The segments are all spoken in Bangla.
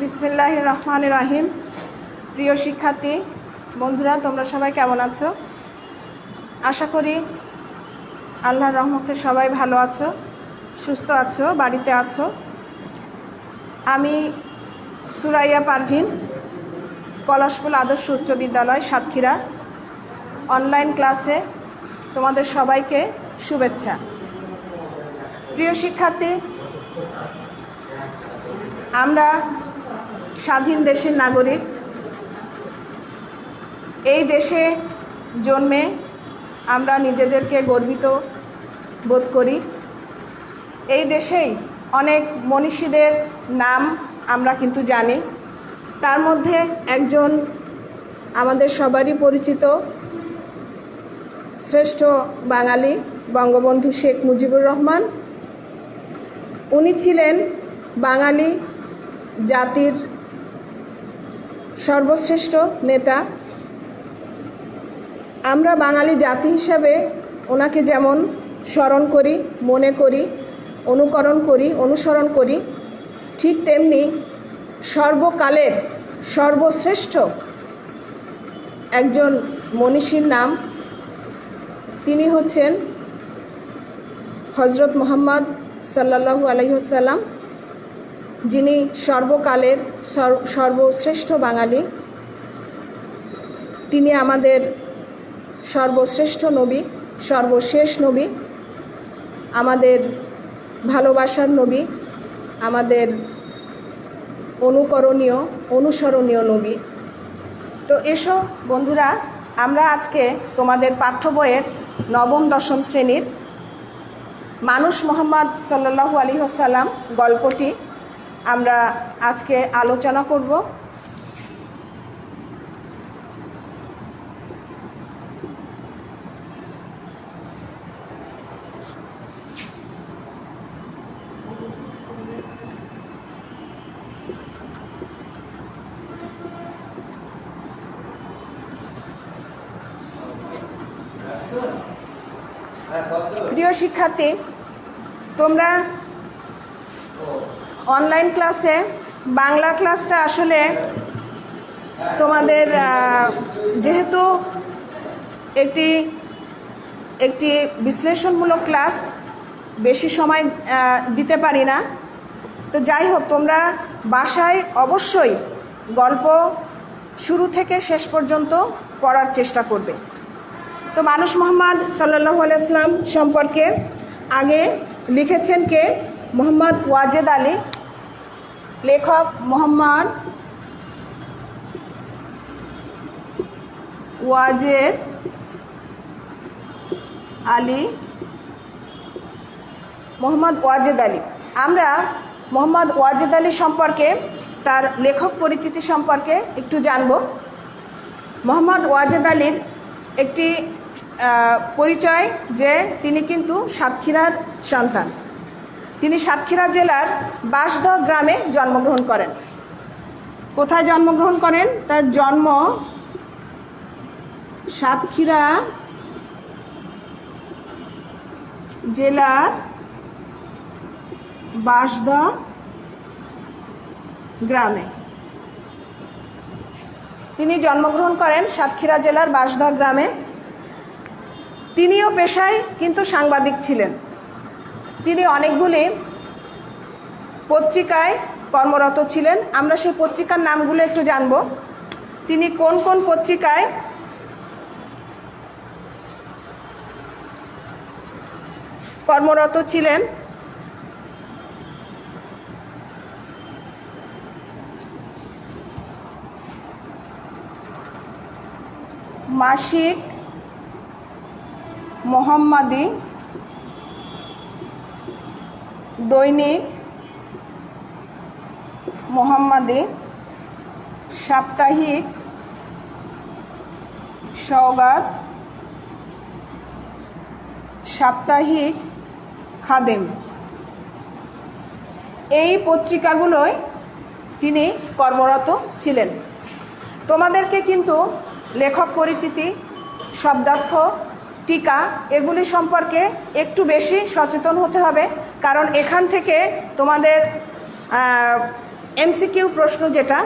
বিসমিল্লাহ রহমান রাহিম প্রিয় শিক্ষার্থী, বন্ধুরা, তোমরা সবাই কেমন আছো? আশা করি আল্লাহর রহমতে সবাই ভালো আছো, সুস্থ আছো, বাড়িতে আছো। আমি সুরাইয়া পারভিন, পলাশপুল আদর্শ উচ্চ বিদ্যালয়, সাতক্ষীরা। অনলাইন ক্লাসে তোমাদের সবাইকে শুভেচ্ছা। প্রিয় শিক্ষার্থী, আমরা স্বাধীন দেশের নাগরিক। এই দেশে জন্মে আমরা নিজেদেরকে গর্বিত বোধ করি। এই দেশেই অনেক মনীষীদের নাম আমরা কিন্তু জানি। তার মধ্যে একজন আমাদের সবারই পরিচিত শ্রেষ্ঠ বাঙালি বঙ্গবন্ধু শেখ মুজিবুর রহমান। উনি ছিলেন বাঙালি জাতির সর্বশ্রেষ্ঠ নেতা। আমরা বাঙালি জাতি হিসাবে ওনাকে যেমন স্মরণ করি, মনে করি, অনুকরণ করি, অনুসরণ করি, ঠিক তেমনি সর্বকালের সর্বশ্রেষ্ঠ একজন মনীষীর নাম তিনি হচ্ছেন হজরত মোহাম্মদ সাল্লাহু আলহিহসাল্লাম যিনি সর্বকালের সর্বশ্রেষ্ঠ বাঙালি, তিনি আমাদের সর্বশ্রেষ্ঠ নবী, সর্বশেষ নবী, আমাদের ভালোবাসার নবী, আমাদের অনুকরণীয়, অনুসরণীয় নবী। তো এসো বন্ধুরা, আমরা আজকে তোমাদের পাঠ্য বইয়ের নবম, দশম শ্রেণির মানুষ মোহাম্মদ সাল্লাহু আলী হাসাল্লাম গল্পটি আমরা আজকে আলোচনা করব। প্রিয় শিক্ষার্থী তোমরা অনলাইন ক্লাসে বাংলা ক্লাসটা আসলে তোমাদের যেহেতু একটি একটি বিশ্লেষণমূলক ক্লাস বেশি সময় দিতে পারি না। তো যাই হোক, তোমরা বাসায় অবশ্যই গল্প শুরু থেকে শেষ পর্যন্ত পড়ার চেষ্টা করবে। তো মানুষ মোহাম্মদ সাল্লাহ আলাইসলাম সম্পর্কে আগে লিখেছেন কে? মোহাম্মদ ওয়াজেদ আলী। লেখক মোহাম্মদ ওয়াজেদ আলী, মোহাম্মদ ওয়াজেদ আলী। আমরা মোহাম্মদ ওয়াজেদ আলী সম্পর্কে, তার লেখক পরিচিতি সম্পর্কে একটু জানব। মোহাম্মদ ওয়াজেদ আলীর একটি পরিচয় যে তিনি কিন্তু সাতক্ষীরার সন্তান। তিনি সাতক্ষীরা জেলার বাসদহ গ্রামে জন্মগ্রহণ করেন। কোথায় জন্মগ্রহণ করেন? তার জন্ম সাতক্ষীরা জেলার বাসদহ গ্রামে। তিনি জন্মগ্রহণ করেন সাতক্ষীরা জেলার বাসদহ গ্রামে। তিনিও পেশায় কিন্তু সাংবাদিক ছিলেন। তিনি অনেকগুলি পত্রিকায় কর্মরত ছিলেন। আমরা সেই পত্রিকার নামগুলো একটু জানব। তিনি কোন কোন পত্রিকায় কর্মরত ছিলেন? মাসিক মোহাম্মদী দৈনিক মোহাম্মদী সাপ্তাহিক সওগাত, সাপ্তাহিক খাদেম। এই পত্রিকাগুলোয় তিনি কর্মরত ছিলেন। তোমাদেরকে কিন্তু লেখক পরিচিতি, শব্দার্থ টিকা, এগুলি সম্পর্কে একটু বেশি সচেতন হতে হবে, কারণ এখান থেকে তোমাদের এমসিকিউ প্রশ্ন যেটা,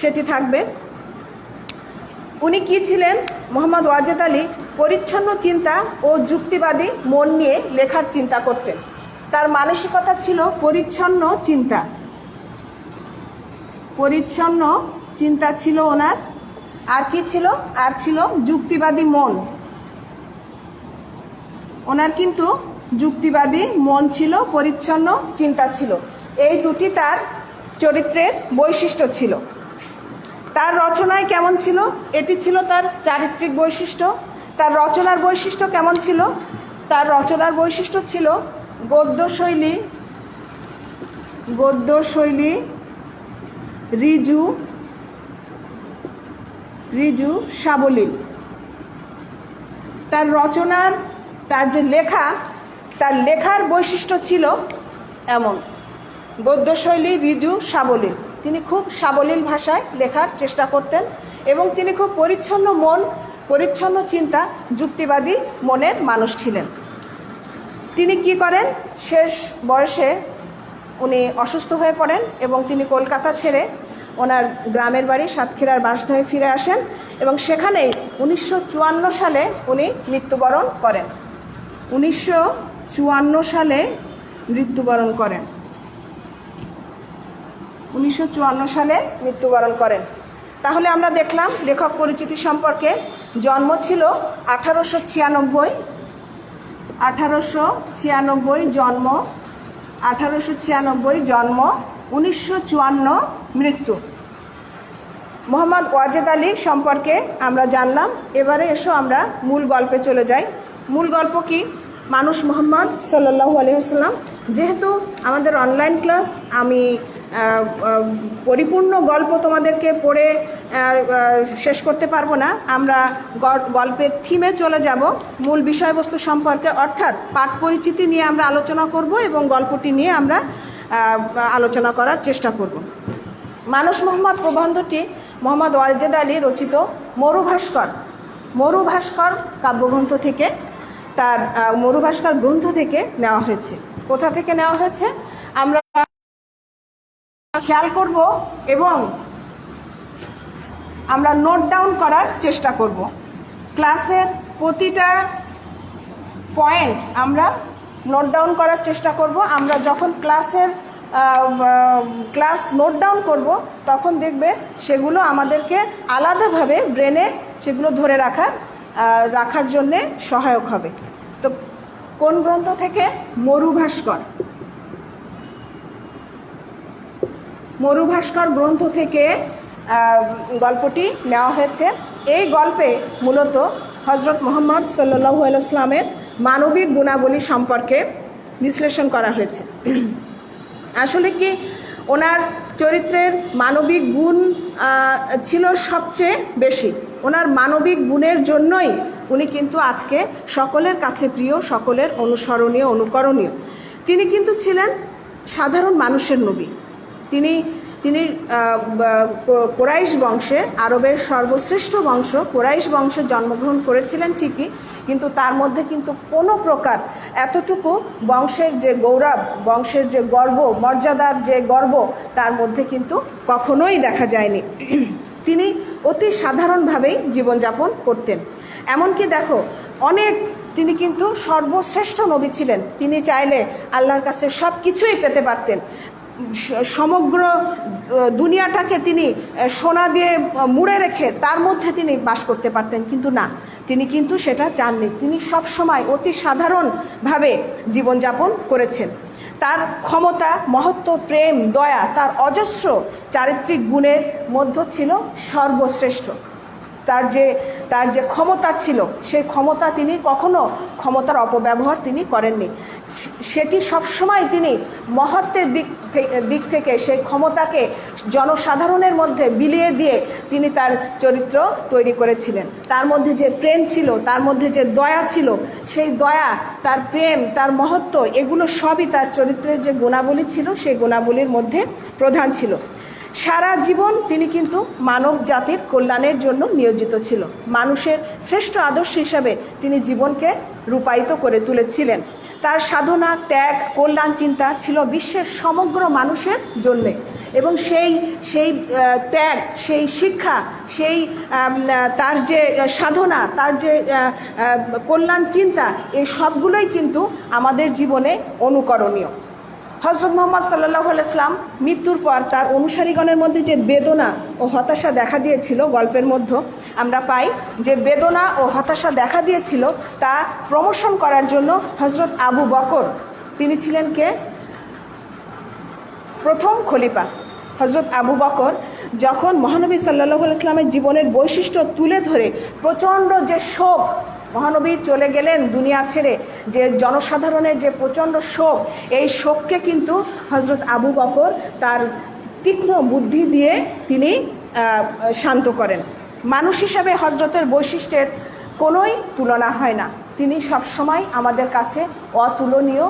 সেটি থাকবে। উনি কি ছিলেন? মোহাম্মদ ওয়াজেদ আলী, পরিচ্ছন্ন চিন্তা ও যুক্তিবাদী মন নিয়ে লেখার চিন্তা করতেন। তার মানসিকতা ছিল পরিচ্ছন্ন চিন্তা। পরিচ্ছন্ন চিন্তা ছিল ওনার। আর কি ছিল? আর ছিল যুক্তিবাদী মন। ওনার কিন্তু যুক্তিবাদী, মন ছিল, পরিচ্ছন্ন, চিন্তা ছিল। এই দুটি তার চরিত্রের বৈশিষ্ট্য ছিল। তার রচনায় কেমন ছিল? এটি ছিল তার চারিত্রিক বৈশিষ্ট্য। তার রচনার বৈশিষ্ট্য কেমন ছিল? তার রচনার বৈশিষ্ট্য ছিল গদ্যশৈলী গদ্যশৈলী রিজু রিজু সাবলীল। তার রচনার তার যে লেখা, তার লেখার বৈশিষ্ট্য ছিল এমন। গদ্যশৈলী রিজু সাবলীল। তিনি খুব সাবলীল ভাষায় লেখার চেষ্টা করতেন এবং তিনি খুব পরিচ্ছন্ন মন, পরিচ্ছন্ন চিন্তা, যুক্তিবাদী মনের মানুষ ছিলেন। তিনি কি করেন? শেষ বয়সে উনি অসুস্থ হয়ে পড়েন এবং তিনি কলকাতা ছেড়ে ওনার গ্রামের বাড়ি সাতক্ষীরার বাসধায় ফিরে আসেন এবং সেখানেই উনিশশো চুয়ান্ন সালে উনি মৃত্যুবরণ করেন। উনিশশো চুয়ান্ন সালে মৃত্যুবরণ করেন। উনিশশো চুয়ান্ন সালে মৃত্যুবরণ করেন। তাহলে আমরা দেখলাম লেখক পরিচিতি সম্পর্কে জন্ম ছিল আঠারোশো ছিয়ানব্বই। আঠারোশো ছিয়ানব্বই জন্ম, আঠারোশো ছিয়ানব্বই জন্ম, উনিশশো চুয়ান্ন মৃত্যু। মোহাম্মদ ওয়াজেদ আলী সম্পর্কে আমরা জানলাম। এবারে এসো আমরা মূল গল্পে চলে যাই। মূল গল্প কি? মানুষ মোহাম্মদ সাল্লাহু আলহিহাস্লাম যেহেতু আমাদের অনলাইন ক্লাস আমি পরিপূর্ণ গল্প তোমাদেরকে পড়ে শেষ করতে পারব না। আমরা গল্পের থিমে চলে যাব। মূল বিষয়বস্তু সম্পর্কে, অর্থাৎ পাঠ পরিচিতি নিয়ে আমরা আলোচনা করব এবং গল্পটি নিয়ে আমরা আলোচনা করার চেষ্টা করব। মানুষ মোহাম্মদ প্রবন্ধটি মোহাম্মদ ওয়াজেদ আলী রচিত মরুভাস্কর। মরুভাস্কর কাব্যগ্রন্থ থেকে তার মরুভাস্কর গ্রন্থ থেকে নেওয়া হয়েছে। কোথা থেকে নেওয়া হয়েছে? আমরা খেয়াল করব এবং আমরা নোট ডাউন করার চেষ্টা করব। ক্লাসের প্রতিটা পয়েন্ট আমরা নোট ডাউন করার চেষ্টা করব। আমরা যখন ক্লাসের ক্লাস নোট ডাউন করব, তখন দেখবে সেগুলো আমাদেরকে আলাদাভাবে ব্রেনে সেগুলো ধরে রাখার রাখার জন্যে সহায়ক হবে। কোন গ্রন্থ থেকে? মরুভাস্কর। মরুভাস্কর গ্রন্থ থেকে গল্পটি নেওয়া হয়েছে। এই গল্পে মূলত হজরত মোহাম্মদ সাল্লু আলাইসলামের মানবিক গুণাবলী সম্পর্কে বিশ্লেষণ করা হয়েছে। আসলে কি ওনার চরিত্রের মানবিক গুণ ছিল সবচেয়ে বেশি। ওনার মানবিক গুণের জন্যই উনি কিন্তু আজকে সকলের কাছে প্রিয়, সকলের অনুসরণীয়, অনুকরণীয়। তিনি কিন্তু ছিলেন সাধারণ মানুষের নবী। তিনি তিনি কোরাইশ বংশে, আরবের সর্বশ্রেষ্ঠ বংশ, কোরাইশ বংশে জন্মগ্রহণ করেছিলেন ঠিকই, কিন্তু তার মধ্যে কিন্তু কোনো প্রকার এতটুকু বংশের যে গৌরব, বংশের যে গর্ব, মর্যাদার যে গর্ব, তার মধ্যে কিন্তু কখনোই দেখা যায়নি। তিনি অতি সাধারণভাবেই জীবনযাপন করতেন। এমনকি দেখো, অনেক তিনি কিন্তু সর্বশ্রেষ্ঠ নবী ছিলেন। তিনি চাইলে আল্লাহর কাছে সব কিছুই পেতে পারতেন। সমগ্র দুনিয়াটাকে তিনি সোনা দিয়ে মুড়ে রেখে তার মধ্যে তিনি বাস করতে পারতেন। কিন্তু না, তিনি কিন্তু সেটা চাননি। তিনি সব সময় অতি সাধারণভাবে জীবনযাপন করেছেন। তার ক্ষমতা, মহত্ব, প্রেম, দয়া, তার অজস্র চারিত্রিক গুণের মধ্য ছিল সর্বশ্রেষ্ঠ। তার যে তার যে ক্ষমতা ছিল, সেই ক্ষমতা তিনি কখনো ক্ষমতার অপব্যবহার তিনি করেননি। সেটি সবসময় তিনি মহত্বের দিক দিক থেকে সেই ক্ষমতাকে জনসাধারণের মধ্যে বিলিয়ে দিয়ে তিনি তার চরিত্র তৈরি করেছিলেন। তার মধ্যে যে প্রেম ছিল, তার মধ্যে যে দয়া ছিল, সেই দয়া, তার প্রেম, তার মহত্ব, এগুলো সবই তার চরিত্রের যে গুণাবলী ছিল, সেই গুণাবলীর মধ্যে প্রধান ছিল। সারা জীবন তিনি কিন্তু মানব জাতির কল্যাণের জন্য নিয়োজিত ছিল। মানুষের শ্রেষ্ঠ আদর্শ হিসাবে তিনি জীবনকে রূপায়িত করে তুলেছিলেন। তার সাধনা, ত্যাগ, কল্যাণ চিন্তা ছিল বিশ্বের সমগ্র মানুষের জন্যে এবং সেই সেই ত্যাগ, সেই শিক্ষা, সেই তার যে সাধনা, তার যে কল্যাণ চিন্তা, এই সবগুলোই কিন্তু আমাদের জীবনে অনুকরণীয়। হজরত মোহাম্মদ সাল্লাহ ইসলাম মৃত্যুর পর তার অনুসারীগণের মধ্যে যে বেদনা ও হতাশা দেখা দিয়েছিল গল্পের মধ্যে, আমরা পাই যে বেদনা ও হতাশা দেখা দিয়েছিল তা প্রমোশন করার জন্য হজরত আবু বকর, তিনি ছিলেন কে? প্রথম খলিফা। হজরত আবু বকর যখন মহানবী সাল্লাহ ইসলামের জীবনের বৈশিষ্ট্য তুলে ধরে প্রচণ্ড যে শোক মহানবী চলে গেলেন দুনিয়া ছেড়ে। যে জনসাধারণের যে প্রচণ্ড শোক, এই শোককে কিন্তু হজরত আবু বকর তার তীক্ষ্ণ বুদ্ধি দিয়ে তিনি শান্ত করেন। মানুষ হিসাবে হজরতের বৈশিষ্ট্যের কোনোই তুলনা হয় না। তিনি সবসময় আমাদের কাছে অতুলনীয়।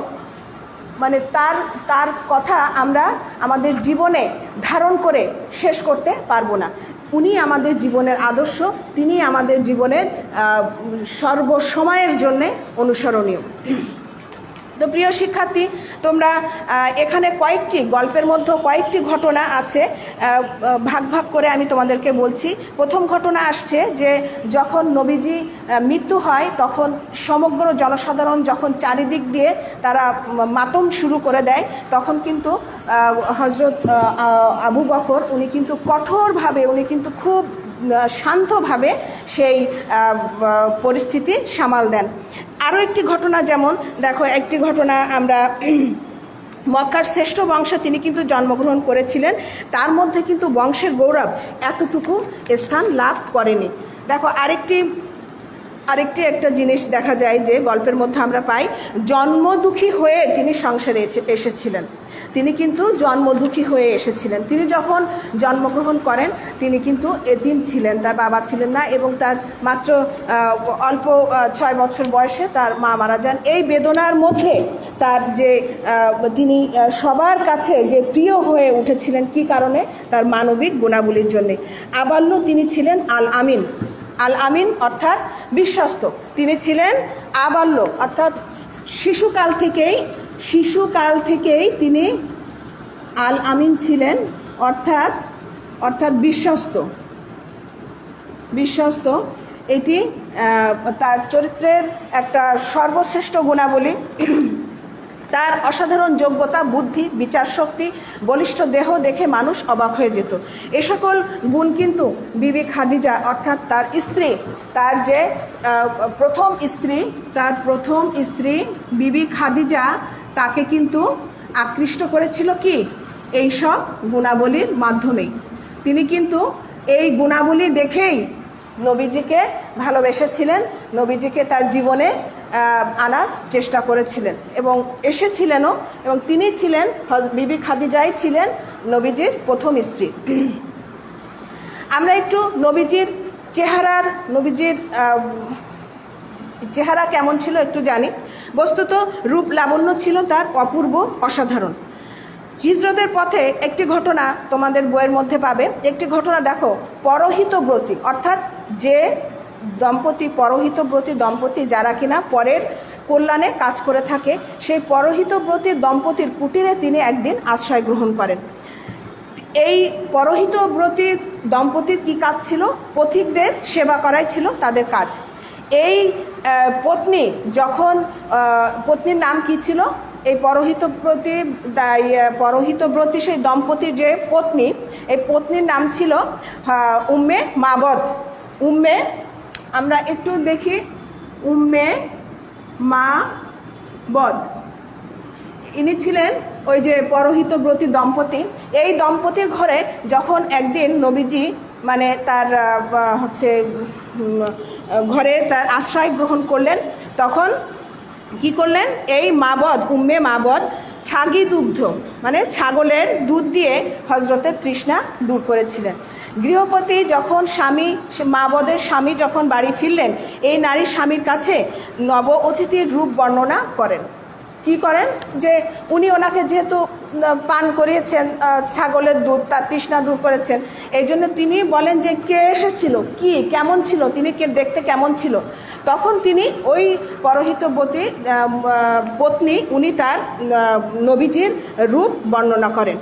মানে তার তার কথা আমরা আমাদের জীবনে ধারণ করে শেষ করতে পারব না। উনি আমাদের জীবনের আদর্শ তিনি আমাদের জীবনের সর্বসময়ের জন্যে অনুসরণীয়। তো প্রিয় শিক্ষার্থী, তোমরা এখানে কয়েকটি গল্পের মধ্যে কয়েকটি ঘটনা আছে ভাগ ভাগ করে আমি তোমাদেরকে বলছি। প্রথম ঘটনা আসছে যে যখন নবীজি মৃত্যু হয়, তখন সমগ্র জনসাধারণ যখন চারিদিক দিয়ে তারা মাতম শুরু করে দেয়, তখন কিন্তু হজরত আবু বকর, উনি কিন্তু কঠোরভাবে, উনি কিন্তু খুব শান্তভাবে সেই পরিস্থিতি সামাল দেন। আরও একটি ঘটনা যেমন, দেখো, একটি ঘটনা আমরা মক্কার শ্রেষ্ঠ বংশে তিনি কিন্তু জন্মগ্রহণ করেছিলেন, তার মধ্যে কিন্তু বংশের গৌরব এতটুকু স্থান লাভ করেনি। দেখো, আরেকটি আরেকটি একটা জিনিস দেখা যায় যে গল্পের মধ্যে আমরা পাই জন্ম দুঃখী হয়ে তিনি সংসারে এসেছিলেন। তিনি কিন্তু জন্মদুখী হয়ে এসেছিলেন। তিনি যখন জন্মগ্রহণ করেন, তিনি কিন্তু এতিম ছিলেন, তার বাবা ছিলেন না এবং তার মাত্র অল্প ছয় বছর বয়সে তার মা মারা যান। এই বেদনার মধ্যে তার যে তিনি সবার কাছে যে প্রিয় হয়ে উঠেছিলেন, কি কারণে? তার মানবিক গুণাবলীর জন্যে। আবাল্য তিনি ছিলেন আল আমিন আল আমিন অর্থাৎ বিশ্বস্ত। তিনি ছিলেন আবাল্য, অর্থাৎ শিশুকাল থেকেই শিশুকাল থেকেই তিনি আল আমিন ছিলেন, অর্থাৎ অর্থাৎ বিশ্বস্ত। বিশ্বস্ত, এটি তার চরিত্রের একটা সর্বশ্রেষ্ঠ গুণাবলী। তার অসাধারণ যোগ্যতা, বুদ্ধি বিচার শক্তি বলিষ্ঠ দেহ দেখে মানুষ অবাক হয়ে যেত। এ সকল গুণ কিন্তু বিবি খাদিজা, অর্থাৎ তার স্ত্রী, তার যে প্রথম স্ত্রী, তার প্রথম স্ত্রী বিবি খাদিজা তাকে কিন্তু আকৃষ্ট করেছিল কি? এই সব গুণাবলীর মাধ্যমেই। তিনি কিন্তু এই গুণাবলী দেখেই নবীজিকে ভালোবেসেছিলেন, নবীজিকে তার জীবনে আনার চেষ্টা করেছিলেন এবং এসেছিলেনও এবং তিনি ছিলেন বিবি খাদিজাই ছিলেন নবীজির প্রথম স্ত্রী। আমরা একটু নবীজির চেহারার, নবীজির চেহারা কেমন ছিল একটু জানি। বস্তুত রূপ লাবণ্য ছিল তার অপূর্ব, অসাধারণ। হিজরতের পথে একটি ঘটনা তোমাদের বইয়ের মধ্যে পাবে। একটি ঘটনা দেখো, পরহিত ব্রতী, অর্থাৎ যে দম্পতি, পরহিত ব্রতী দম্পতি যারা কিনা পরের কল্যাণে কাজ করে থাকে, সেই পরহিত ব্রতীর দম্পতির কুটিরে তিনি একদিন আশ্রয় গ্রহণ করেন। এই পরহিত ব্রতী দম্পতির কি কাজ ছিল? পথিকদের সেবা করাই ছিল তাদের কাজ। এই পত্নী যখন পত্নীর নাম কি ছিল? এই পরহিত দা- ইয়ে, ব্রতী সেই দম্পতির যে পত্নী এই পত্নীর নাম ছিল উম্মে মাবদ। উম্মে আমরা একটু দেখি উম্মে মা বদ ইনি ছিলেন ওই যে পরহিত ব্রতী দম্পতি। এই দম্পতির ঘরে যখন একদিন নবীজি মানে তার হচ্ছে ঘরে তার আশ্রয় গ্রহণ করলেন। তখন কি করলেন? এই মাবদ, উম্মে মাবদ, ছাগি দুগ্ধ মানে ছাগলের দুধ দিয়ে হজরতের তৃষ্ণা দূর করেছিলেন। গৃহপতি যখন স্বামী মাবদের স্বামী যখন বাড়ি ফিরলেন, এই নারী স্বামীর কাছে নব অতিথির রূপ বর্ণনা করেন। কি করেন? যে উনি ওনাকে যেহেতু পান করিয়েছেন ছাগলের দুধ, তার তৃষ্ণা দূর করেছেন, এই জন্য তিনি বলেন যে কে এসেছিল? কি? কেমন ছিল? তিনি কে, দেখতে কেমন ছিল? তখন তিনি ওই পরহিতবতী পত্নী, উনি তার নবীজির রূপ বর্ণনা করেন।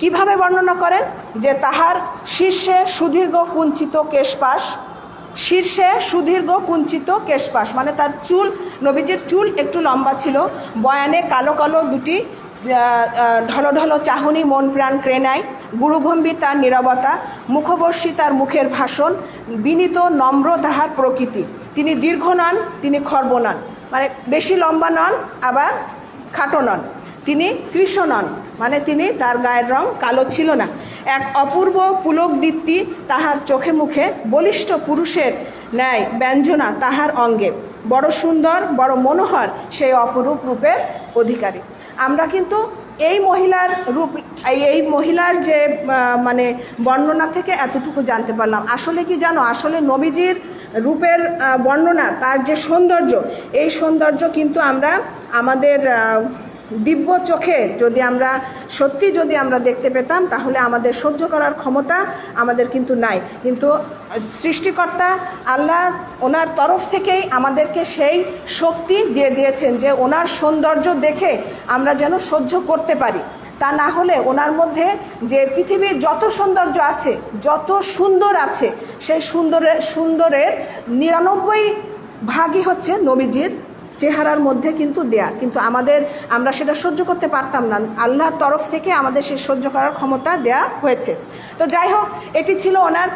কীভাবে বর্ণনা করেন? যে তাহার শীর্ষে সুদীর্ঘ কুঞ্চিত কেশপাশ শীর্ষে সুদীর্ঘ কুঞ্চিত কেশপাশ মানে তার চুল, নবীজির চুল একটু লম্বা ছিল। বয়ানে কালো কালো দুটি ঢলো ঢলো চাহনি মন প্রাণ ক্রেনায় গুরুগম্ভীর তার নিরবতা, মুখবর্ষী তার মুখের ভাষণ, বিনীত নম্র তাহার প্রকৃতি। তিনি দীর্ঘ নন, তিনি খর্ব নন। মানে বেশি লম্বা নন, আবার খাটো নন। তিনি কৃষ্ণ নন মানে তিনি তার গায়ের রং কালো ছিল না। এক অপূর্ব পুলক দীপ্তি তাহার চোখে মুখে বলিষ্ঠ পুরুষের ন্যায় ব্যঞ্জনা তাহার অঙ্গে। বড় সুন্দর, বড় মনোহর সেই অপরূপ রূপের অধিকারী। আমরা কিন্তু এই মহিলার রূপ, এই- মহিলার যে মানে বর্ণনা থেকে এতটুকু জানতে পারলাম। আসলে কি জানো? আসলে নবীজির রূপের বর্ণনা, তার যে সৌন্দর্য, এই সৌন্দর্য কিন্তু আমরা আমাদের দিব্য চোখে যদি আমরা, সত্যি যদি আমরা দেখতে পেতাম, তাহলে আমাদের সহ্য করার ক্ষমতা আমাদের কিন্তু নাই। কিন্তু সৃষ্টিকর্তা আল্লাহ ওনার তরফ থেকেই আমাদেরকে সেই শক্তি দিয়ে দিয়েছেন যে ওনার সৌন্দর্য দেখে আমরা যেন সহ্য করতে পারি। তা না হলে ওনার মধ্যে যে পৃথিবীর যত সৌন্দর্য আছে, যত সুন্দর আছে, সেই সুন্দরের সুন্দরের নিরানব্বই ভাগই হচ্ছে নবীজির চেহারার মধ্যে কিন্তু দেয়া। কিন্তু আমাদের, আমরা সেটা সহ্য করতে পারতাম না। আল্লাহর তরফ থেকে আমাদের সে সহ্য করার ক্ষমতা দেয়া হয়েছে। তো যাই হোক, এটি ছিল ওনার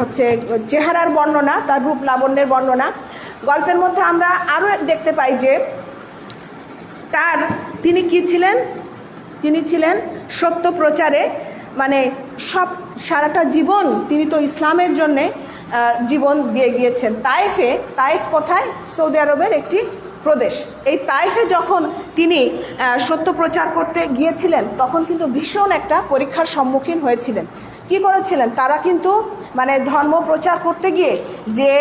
হচ্ছে চেহারার বর্ণনা, তার রূপ লাবণ্যের বর্ণনা। গল্পের মধ্যে আমরা আরও দেখতে পাই যে, তার, তিনি কি ছিলেন? তিনি ছিলেন সত্য প্রচারে মানে সব, সারাটা জীবন তিনি তো ইসলামের জন্যে জীবন দিয়ে গিয়েছেন। তাইফে, তাইফ কোথায়? সৌদি আরবের একটি প্রদেশ। এই তাইফে যখন তিনি সত্য প্রচার করতে গিয়েছিলেন, তখন কিন্তু ভীষণ একটা পরীক্ষার সম্মুখীন হয়েছিলেন। কি করেছিলেন? তারা কিন্তু মানে ধর্ম প্রচার করতে গিয়ে যে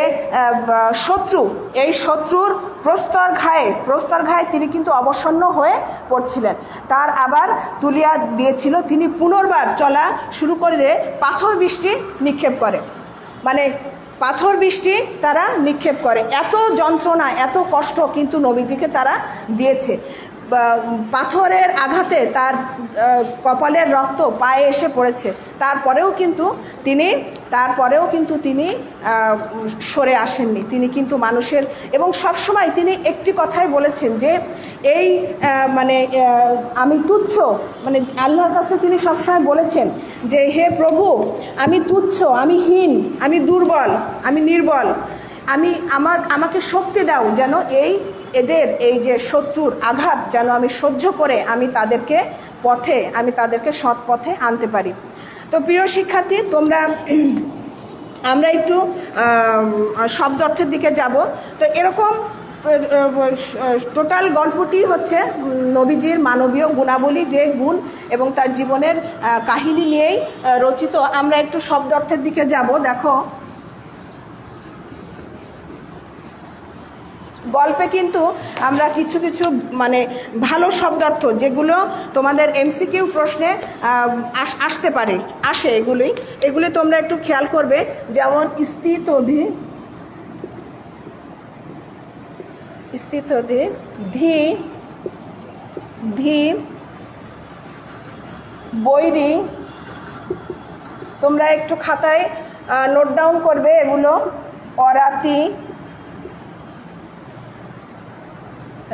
শত্রু, এই শত্রুর প্রস্তর ঘায়ে প্রস্তর ঘায়ে তিনি কিন্তু অবসন্ন হয়ে পড়ছিলেন। তার আবার তুলিয়া দিয়েছিল, তিনি পুনর্বার চলা শুরু করে পাথর বৃষ্টি নিক্ষেপ করে। মানে পাথর বৃষ্টি তারা নিক্ষেপ করে। এত যন্ত্রণা, এত কষ্ট কিন্তু নবীজিকে তারা দিয়েছে। পাথরের আঘাতে তার কপালের রক্ত পায়ে এসে পড়েছে। তারপরেও কিন্তু তিনি তারপরেও কিন্তু তিনি সরে আসেননি। তিনি কিন্তু মানুষের, এবং সবসময় তিনি একটি কথাই বলেছেন যে, এই মানে আমি তুচ্ছ মানে আল্লাহর কাছে তিনি সবসময় বলেছেন যে, হে প্রভু, আমি তুচ্ছ, আমি হীন, আমি দুর্বল, আমি নির্বল, আমি আমার, আমাকে শক্তি দাও যেন এই এদের, এই যে শত্রুর আঘাত যেন আমি সহ্য করে আমি তাদেরকে পথে, আমি তাদেরকে সৎ পথে আনতে পারি। প্রিয় শিক্ষার্থী, তোমরা, আমরা একটু শব্দ অর্থের দিকে যাব। তো এরকম, টোটাল গল্পটি হচ্ছে নবীজির মানবীয় গুণাবলী, যে গুণ এবং তার জীবনের কাহিনী নিয়েই রচিত। আমরা একটু শব্দ অর্থের দিকে যাব, দেখো। গল্পে কিন্তু আমরা কিছু কিছু মানে ভালো শব্দার্থ যেগুলো তোমাদের এমসিকিউ প্রশ্নে আস- আসতে পারে, আসে এগুলি এগুলি তোমরা একটু খেয়াল করবে। যেমন স্থিত অধি স্থিত অধি ধি ধি, বৈরি। তোমরা একটু খাতায় নোট ডাউন করবে এগুলো। অরাতি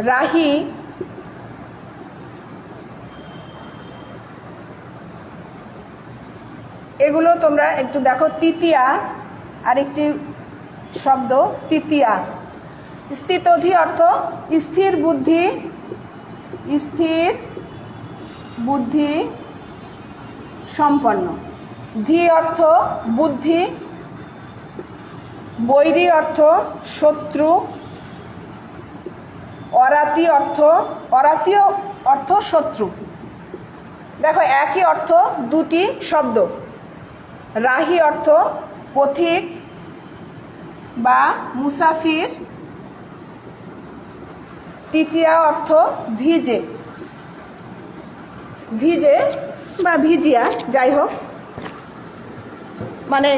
রাহি এগুলো তোমরা একটু দেখো, তৃতীয়া, আরেকটি শব্দ, তৃতীয়া। স্থিতধি অর্থ স্থির বুদ্ধি স্থির বুদ্ধি সম্পন্ন। ধি অর্থ বুদ্ধি, বৈরী অর্থ শত্রু অরাতি অর্থ অরাতীয় অর্থ শত্রু। দেখো, একই অর্থ, দুটি শব্দ। রাহি অর্থ পথিক বা মুসাফির। তৃতীয়া অর্থ ভিজে। ভিজে বা ভিজিয়া, যাই হোক। মানে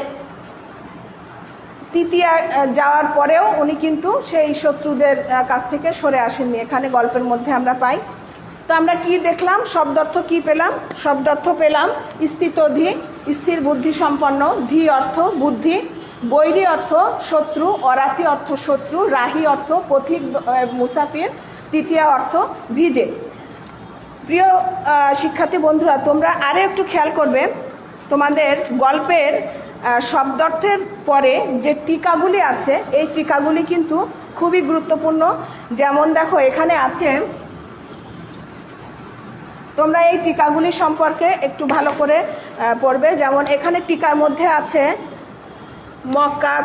তৃতীয়া যাওয়ার পরেও উনি কিন্তু সেই শত্রুদের কাছ থেকে সরে আসেননি। এখানে গল্পের মধ্যে আমরা পাই। তো আমরা কি দেখলাম? শব্দার্থ কি পেলাম? শব্দার্থ পেলাম স্থিতধি স্থির বুদ্ধি সম্পন্ন। ধি অর্থ বুদ্ধি, বৈরী অর্থ শত্রু, অরাতি অর্থ শত্রু, রাহি অর্থ পথিক মুসাফির, তৃতীয় অর্থ ভিজে। প্রিয় শিক্ষার্থী বন্ধুরা, তোমরা আরও একটু খেয়াল করবে। তোমাদের গল্পের শব্দার্থের পরে যে টিকাগুলি আছে, এই টিকাগুলি কিন্তু খুবই গুরুত্বপূর্ণ। যেমন দেখো, এখানে আছে, তোমরা এই টিকাগুলি সম্পর্কে একটু ভালো করে পড়বে। যেমন এখানে টিকার মধ্যে আছে মক্কা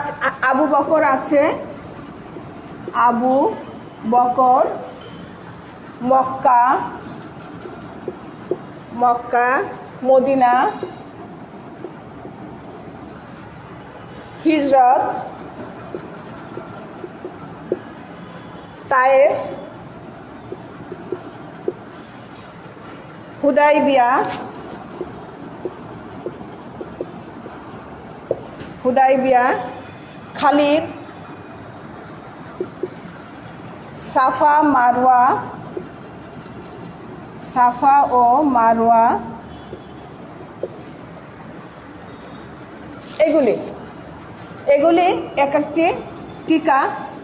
আবু বকর আছে, Abu Bakr, Mecca Mecca, Medina হিজরত তায়েফ হুদাইবিয়া হুদাইবিয়া খালিদ সাফা মারওয়া সাফা ও মারওয়া এগুলি। এগুলি এক একটি টিকা।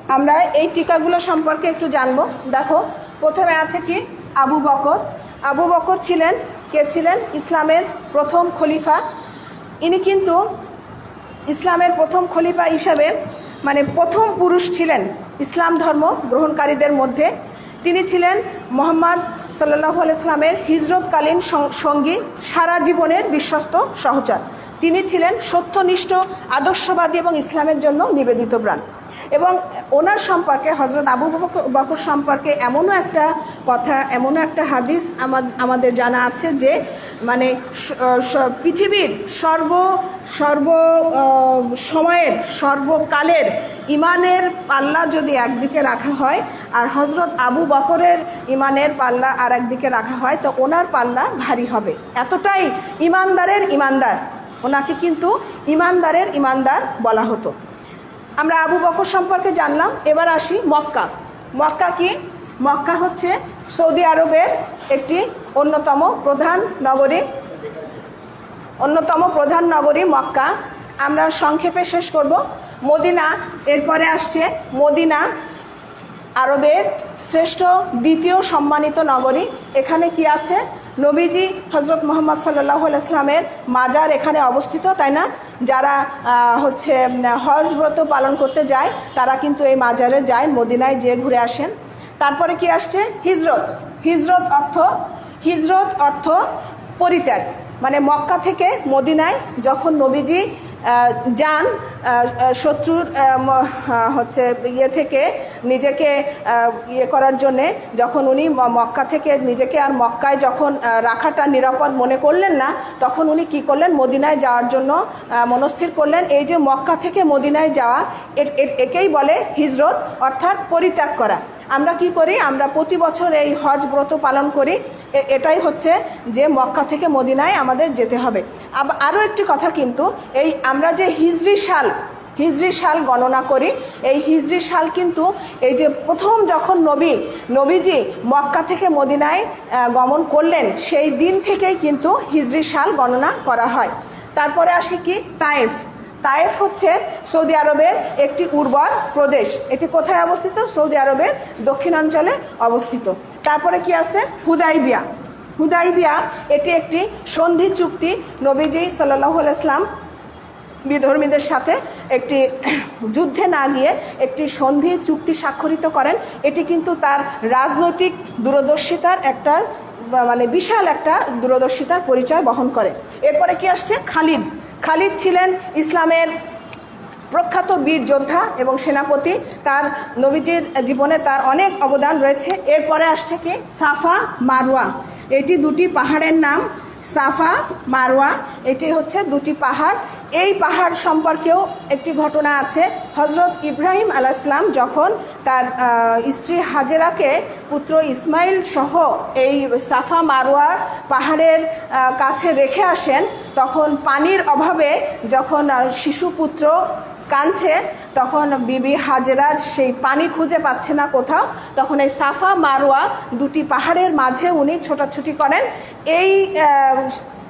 আমরা এই টিকাগুলো সম্পর্কে একটু জানব। দেখো, প্রথমে আছে কি? আবু বকর। আবু বকর ছিলেন, কে ছিলেন? ইসলামের প্রথম খলিফা। ইনি কিন্তু ইসলামের প্রথম খলিফা হিসাবে মানে প্রথম পুরুষ ছিলেন ইসলাম ধর্ম গ্রহণকারীদের মধ্যে। তিনি ছিলেন মোহাম্মদ সাল্লাহ ইসলামের হিজরতকালীন সঙ্গী, সারা জীবনের বিশ্বস্ত সহচর। তিনি ছিলেন সত্যনিষ্ঠ, আদর্শবাদী এবং ইসলামের জন্য নিবেদিত প্রাণ এবং ওনার সম্পর্কে হজরত আবু বকর- সম্পর্কে এমনও একটা কথা, এমনও একটা হাদিস আমাদের জানা আছে যে মানে পৃথিবীর সর্ব সর্ব সময়ের, সর্বকালের ইমানের পাল্লা যদি একদিকে রাখা হয়, আর হজরত আবু বকরের ইমানের পাল্লা আর একদিকে রাখা হয়, তো ওনার পাল্লা ভারী হবে। এতটাই ইমানদারের ইমানদার। ওনাকে কিন্তু ইমানদারের ইমানদার বলা হতো। আমরা আবু বকর সম্পর্কে জানলাম, এবার আসি মক্কা। মক্কা কি? মক্কা হচ্ছে সৌদি আরবের একটি অন্যতম প্রধান নগরী। অন্যতম প্রধান নগরী মক্কা। আমরা সংক্ষেপে শেষ করব। মদিনা, এরপরে আসছে মদিনা, আরবের শ্রেষ্ঠ দ্বিতীয় সম্মানিত নগরী। এখানে কি আছে? নবীজি হজরত মোহাম্মদ সাল্লাহ ইসলামের মাজার এখানে অবস্থিত, তাই না? যারা হচ্ছে, হজ ব্রত পালন করতে যায়, তারা কিন্তু এই মাজারে যায়, মদিনায় যেয়ে ঘুরে আসেন। তারপরে কি আসছে? হিজরত। হিজরত অর্থ হিজরত অর্থ পরিত্যাগ। মানে মক্কা থেকে মদিনায় যখন নবীজি যান শত্রুর হচ্ছে ইয়ে থেকে নিজেকে ইয়ে করার জন্যে যখন উনি মক্কা থেকে নিজেকে আর মক্কায় যখন রাখাটা নিরাপদ মনে করলেন না, তখন উনি কি করলেন? মদিনায় যাওয়ার জন্য মনস্থির করলেন। এই যে মক্কা থেকে মদিনায় যাওয়া একেই বলে হিজরত, অর্থাৎ পরিত্যাগ করা। আমরা কি করি? আমরা প্রতি বছর এই হজ ব্রত পালন করি। এটাই হচ্ছে যে মক্কা থেকে মদিনায় আমাদের যেতে হবে। আরও একটি কথা কিন্তু, এই আমরা যে হিজরি সাল হিজরি সাল গণনা করি, এই হিজরি সাল কিন্তু এই যে প্রথম যখন নবী, নবীজি মক্কা থেকে মদিনায় গমন করলেন, সেই দিন থেকেই কিন্তু হিজরি সাল গণনা করা হয়। তারপরে আসি কি? তায়েফ। তায়েফ হচ্ছে সৌদি আরবের একটি উর্বর প্রদেশ। এটি কোথায় অবস্থিত? সৌদি আরবের দক্ষিণাঞ্চলে অবস্থিত। তারপরে কি আছে? হুদাইবিয়া। হুদাইবিয়া, এটি একটি সন্ধি চুক্তি নবীজি সাল্লাহ ইসলাম বিধর্মীদের সাথে একটি যুদ্ধে না গিয়ে একটি সন্ধি চুক্তি স্বাক্ষরিত করেন। এটি কিন্তু তার রাজনৈতিক দূরদর্শিতার একটা মানে বিশাল একটা দূরদর্শিতার পরিচয় বহন করে। এরপরে কি আসছে? খালিদ। খালিদ ছিলেন ইসলামের প্রখ্যাত বীর যোদ্ধা এবং সেনাপতি। তার নবীজির জীবনে তার অনেক অবদান রয়েছে। এরপরে আসছে কি? সাফা মারওয়া। এটি দুটি পাহাড়ের নাম, সাফা, মারওয়া। এটি হচ্ছে দুটি পাহাড়। এই পাহাড় সম্পর্কেও একটি ঘটনা আছে। হজরত ইব্রাহিম আলাইসলাম যখন তার স্ত্রী হাজেরাকে পুত্র ইসমাইল সহ এই সাফা, মারওয়া পাহাড়ের কাছে রেখে আসেন, তখন পানির অভাবে যখন শিশু শিশুপুত্র কাঁদছে, তখন বিবি হাজেরা সেই পানি খুঁজে পাচ্ছে না কোথাও। তখন এই সাফা মারোয়া দুটি পাহাড়ের মাঝে উনি ছোটাছুটি করেন। এই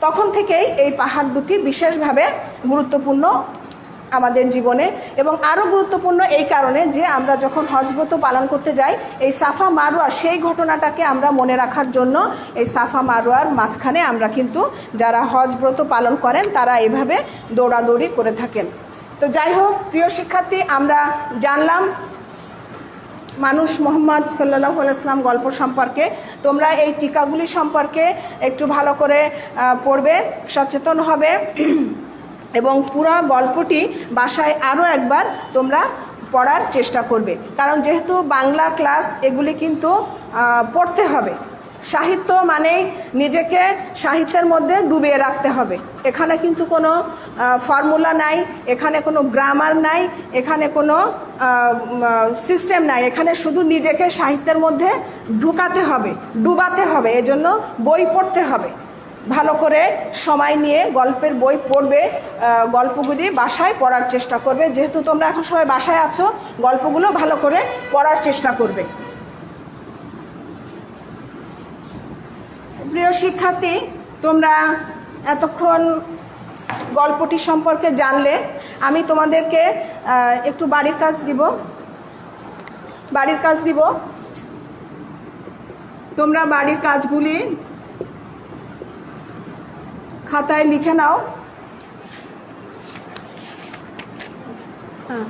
তখন থেকেই এই পাহাড় দুটি বিশেষভাবে গুরুত্বপূর্ণ আমাদের জীবনে। এবং আরও গুরুত্বপূর্ণ এই কারণে যে আমরা যখন হজব্রত পালন করতে যাই, এই সাফা মারোয়া সেই ঘটনাটাকে আমরা মনে রাখার জন্য এই সাফা মারোয়ার মাঝখানে আমরা কিন্তু যারা হজব্রত পালন করেন, তারা এভাবে দৌড়াদৌড়ি করে থাকেন। তো যাই হোক, প্রিয় শিক্ষার্থী, আমরা জানলাম মানুষ মোহাম্মদ সাল্লাহ ইসলাম গল্প সম্পর্কে। তোমরা এই টিকাগুলি সম্পর্কে একটু ভালো করে পড়বে, সচেতন হবে। এবং পুরো গল্পটি বাসায় আরও একবার তোমরা পড়ার চেষ্টা করবে। কারণ যেহেতু বাংলা ক্লাস এগুলি কিন্তু পড়তে হবে। সাহিত্য মানেই নিজেকে সাহিত্যের মধ্যে ডুবিয়ে রাখতে হবে। এখানে কিন্তু কোনো ফর্মুলা নাই, এখানে কোনো গ্রামার নাই, এখানে কোনো সিস্টেম নাই। এখানে শুধু নিজেকে সাহিত্যের মধ্যে ঢুকাতে হবে, ডুবাতে হবে, এজন্য বই পড়তে হবে। ভালো করে সময় নিয়ে গল্পের বই পড়বে গল্পগুলি বাসায় পড়ার চেষ্টা করবে। যেহেতু তোমরা এখন সবাই বাসায় আছো, গল্পগুলো ভালো করে পড়ার চেষ্টা করবে। প্রিয় শিক্ষার্থী, তোমরা এতক্ষণ গল্পটি সম্পর্কে জানলে, আমি তোমাদেরকে একটু বাড়ির কাজ দিব। বাড়ির কাজ দিব। তোমরা বাড়ির কাজগুলি খাতায় লিখে নাও। হ্যাঁ।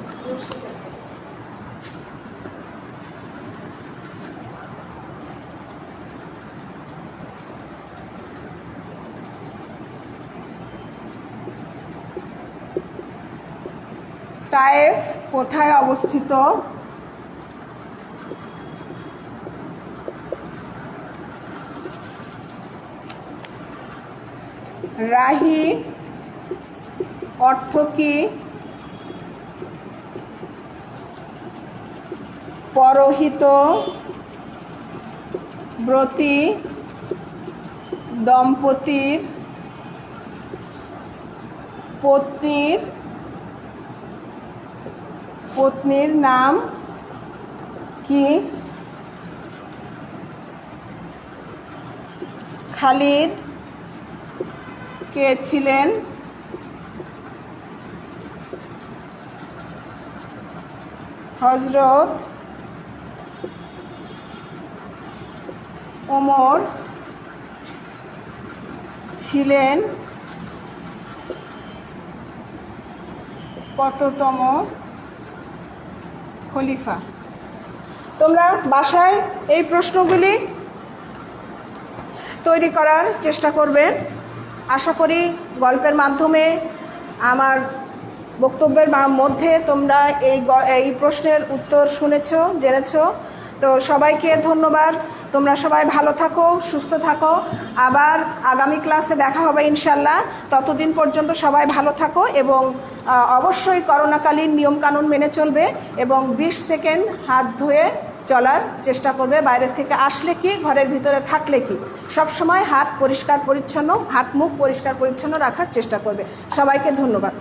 টাইফ কোথায় অবস্থিত? রাহি অর্থ কি? পরহিত ব্রতী দম্পতির পত্নীর পত্নীর নাম কি? খালিদ। কে ছিলেন? হজরত ওমর ছিলেন কততম খলিফা। তোমরা বাসায় এই প্রশ্নগুলি তৈরি করার চেষ্টা করবে। আশা করি গল্পের মাধ্যমে আমার বক্তব্যের মধ্যে তোমরা এই এই প্রশ্নের উত্তর শুনেছ, জেনেছ। তো সবাইকে ধন্যবাদ। তোমরা সবাই ভালো থাকো, সুস্থ থাকো। আবার আগামী ক্লাসে দেখা হবে ইনশাল্লাহ। ততদিন পর্যন্ত সবাই ভালো থাকো এবং অবশ্যই করোনাকালীন নিয়মকানুন মেনে চলবে এবং বিশ সেকেন্ড হাত ধুয়ে চলার চেষ্টা করবে। বাইরের থেকে আসলে কি, ঘরের ভিতরে থাকলে কি? সব সময় হাত পরিষ্কার পরিচ্ছন্ন, হাত মুখ পরিষ্কার পরিচ্ছন্ন রাখার চেষ্টা করবে। সবাইকে ধন্যবাদ।